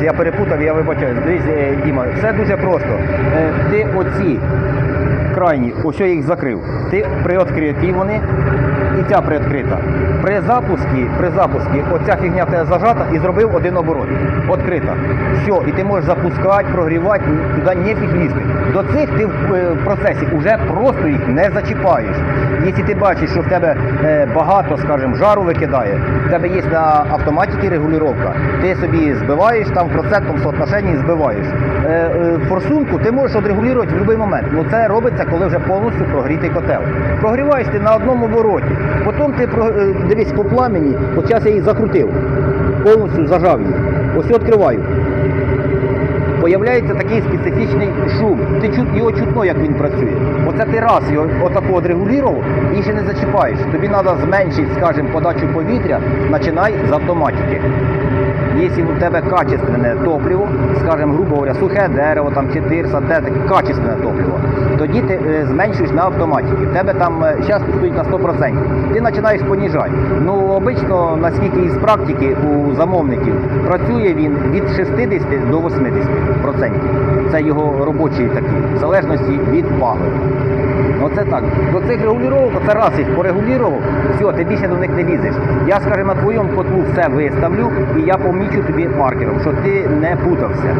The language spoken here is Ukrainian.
Я перепутав, я вибачаю. Дивись, е, Діма, все дуже просто. Е, Ти оці крайні, ось я їх закрив. Ти приоткриті вони, і ця приоткрита. При запуску, при запуску, оця фігня тебе зажата і зробив один оборот. Открита. Все, і ти можеш запускати, прогрівати, туди нефіг лізти. До цих ти в е, процесі вже просто їх не зачіпаєш. Якщо ти бачиш, що в тебе е, багато, скажімо, жару викидає, в тебе є на автоматиці регулювання, ти собі збиваєш там в процентному соотношенні збиваєш. Е, Форсунку ти можеш відрегулювати в будь-який момент. Ну це робиться, коли вже повністю прогрітий котел. Прогріваєш ти на одному обороті. Потім ти е, дивись по пламені, от зараз я її закрутив, повністю зажав її. Ось відкриваю. Появляється такий специфічний шум. Ти чут, його чутно, як він працює. Оце ти раз його отако отрегулював і ще не зачіпаєш. Тобі треба зменшити, скажімо, подачу повітря, починай з автоматики. Якщо у тебе качественне топливо, скажімо, грубо говоря, сухе дерево, там, чи тирса, те таке качественне топливо, тоді ти е, зменшуєш на автоматиці. В тебе там зараз стоїть на 100%. Ти починаєш поніжати. Ну, обично, наскільки із практики у замовників, працює він від 60 до 80%. Це його робочий такий, в залежності від ваги. Оце так. До цих регулювання, це раз їх порегулював, все, ти більше до них не лізеш. Я, скажімо, на твоєму котлу все виставлю і я помічу тобі маркером, що ти не путався.